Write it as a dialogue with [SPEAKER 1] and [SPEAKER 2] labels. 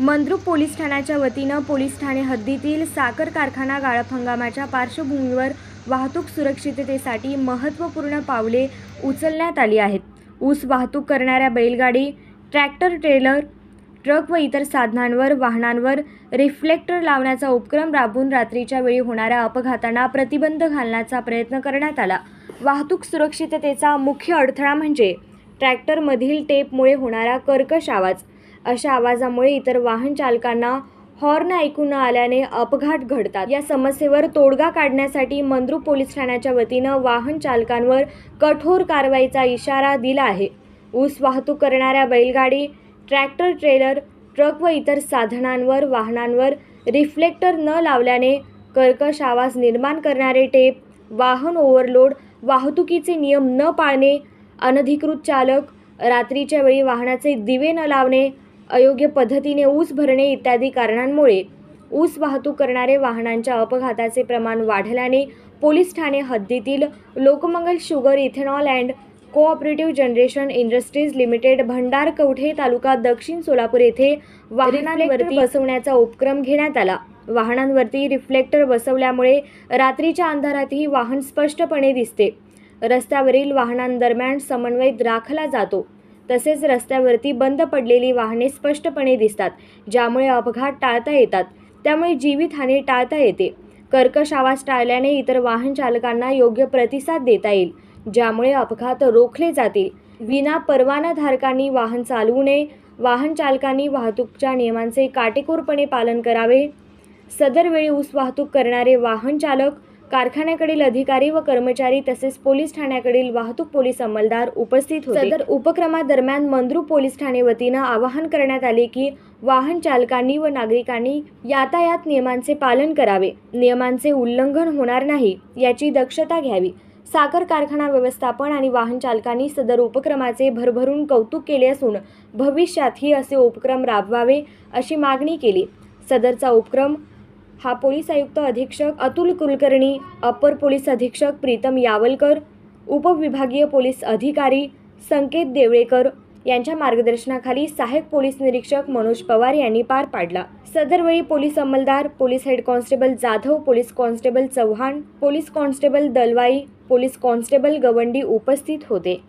[SPEAKER 1] Mandrup police ठाण्याच्या वतीनं police ठाणे हद्दीतील साखर कारखाना गाळप हंगामाच्या पार्श्वभूमीवर वाहतूक सुरक्षिततेसाठी महत्त्वपूर्ण पावले उचलण्यात आली आहेत. ऊस वाहतूक करणाऱ्या बैलगाडी ट्रॅक्टर ट्रेलर ट्रक व इतर साधनांवर वाहनांवर रिफ्लेक्टर लावण्याचा उपक्रम राबवून रात्रीच्या वेळी होणाऱ्या अपघातांना प्रतिबंध घालण्याचा प्रयत्न करण्यात आला. वाहतूक सुरक्षिततेचा मुख्य अडथळा म्हणजे ट्रॅक्टरमधील टेपमुळे होणारा कर्कश आवाज. अशा आवाजामुळे इतर वाहन चालकांना हॉर्न ऐकू न आल्याने अपघात घडतात. या समस्येवर तोडगा काढण्यासाठी मंद्रुप पोलीस ठाण्याच्या वतीनं वाहन चालकांवर कठोर कारवाईचा इशारा दिला आहे. ऊस वाहतूक करणाऱ्या बैलगाडी ट्रॅक्टर ट्रेलर ट्रक व इतर साधनांवर वाहनांवर रिफ्लेक्टर न लावल्याने कर्कश आवाज निर्माण करणारे टेप वाहन ओव्हरलोड वाहतुकीचे नियम न पाळणे अनधिकृत चालक रात्रीच्या वेळी वाहनाचे दिवे न लावणे अयोग्य पद्धतीने ऊस भरणे इत्यादी कारणांमुळे ऊस वाहतूक करणारे वाहनांच्या अपघाताचे प्रमाण वाढल्याने पोलीस ठाणे हद्दीतील Lokmangal sugar ethanol and cooperative generation industries limited Bhandar Kavathe taluka दक्षिण सोलापूर येथे वाहनांवरती बसवण्याचा उपक्रम घेण्यात आला. वाहनांवरती रिफ्लेक्टर बसवल्यामुळे रात्रीच्या अंधारातही वाहन स्पष्टपणे दिसते. रस्त्यावरील वाहनांदरम्यान समन्वय राखला जातो. तसेच रस्त्यावरती बंद पडलेली वाहने स्पष्टपणे दिसतात ज्यामुळे अपघात टाळता येतात. त्यामुळे जीवितहानी टाळता येते. कर्कश आवाज टाळल्याने इतर वाहन चालकांना योग्य प्रतिसाद देता येईल ज्यामुळे अपघात रोखले जातील. विना परवानाधारकांनी वाहन चालवू नये. वाहन चालकांनी वाहतूकच्या नियमांचे काटेकोरपणे पालन करावे. सदरवेळी ऊस वाहतूक करणारे वाहन चालक कारखान्याकडील अधिकारी व कर्मचारी तसेच पोलीस ठाण्याकडील वाहतूक पोलीस अंमलदार उपस्थित होते. सदर उपक्रमादरम्यान मंद्रू पोलीस ठाणे वतीनं आवाहन करण्यात आले की वाहन चालकांनी व नागरिकांनी यातायात नियमांचे पालन करावे. नियमांचे उल्लंघन होणार नाही याची दक्षता घ्यावी. साखर कारखाना व्यवस्थापन आणि वाहन चालकांनी सदर उपक्रमाचे भरभरून कौतुक केले असून भविष्यातही असे उपक्रम राबवावे अशी मागणी केली. सदरचा उपक्रम हा पोलीस आयुक्त अधीक्षक अतुल कुलकर्णी अपर पोलीस अधीक्षक प्रीतम यावलकर उपविभागीय पोलीस अधिकारी संकेत देवळेकर यांच्या मार्गदर्शनाखाली सहाय्यक पोलीस निरीक्षक मनोज पवार यांनी पार पाडला. सदरवेळी police अंमलदार police head constable Jadhav police constable Chavan police constable Dalwai police constable Gawandi उपस्थित होते.